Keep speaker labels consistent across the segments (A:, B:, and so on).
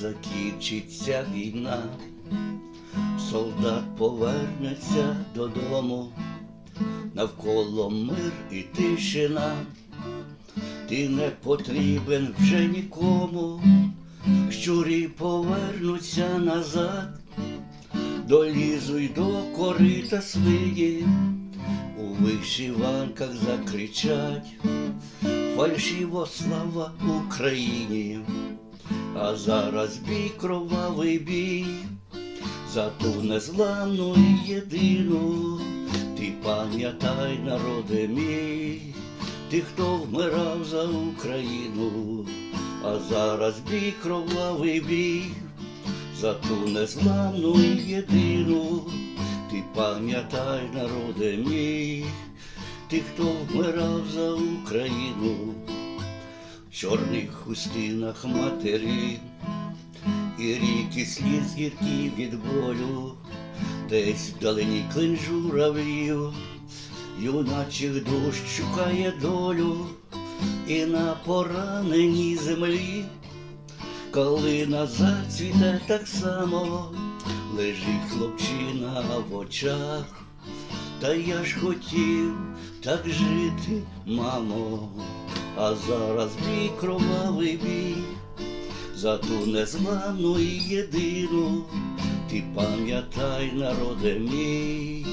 A: закінчиться війна, солдат повернеться додому, навколо мир і тишина, ти не потрібен вже нікому, щурі повернуться назад, долізуй до корита свині, у вишиванках закричать. Фальшиво слава Україні, а зараз бій кровавий бій, за ту незламну і єдину, ти пам'ятай, народе мій, ти, хто вмирав за Україну, а зараз бій кровавий бій, за ту незламну і єдину, ти пам'ятай, народе мій ти, хто вмирав за Україну, чорних хустинах матері, і ріки сліз гіркі від болю, десь вдалині клин журавлів, юначих душ шукає долю, і на пораненій землі, коли назад цвіте так само, лежить хлопчина в очах. Та я ж хотів так жити, мамо, а зараз бій кровавий бій, за ту незламну і єдину, ти пам'ятай, народе мій,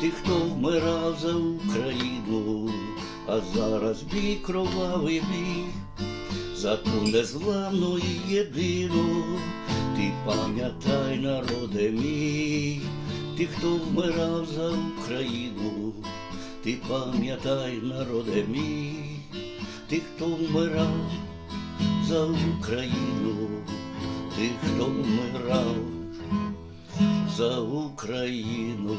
A: ти, хто вмирав за Україну, а зараз бій кровавий бій, за ту незламну і єдину, ти пам'ятай, народе мій ти, хто вмирав за Україну, ти пам'ятай, народе мій, ти, хто вмирав за Україну, тих, хто вмирав за Україну.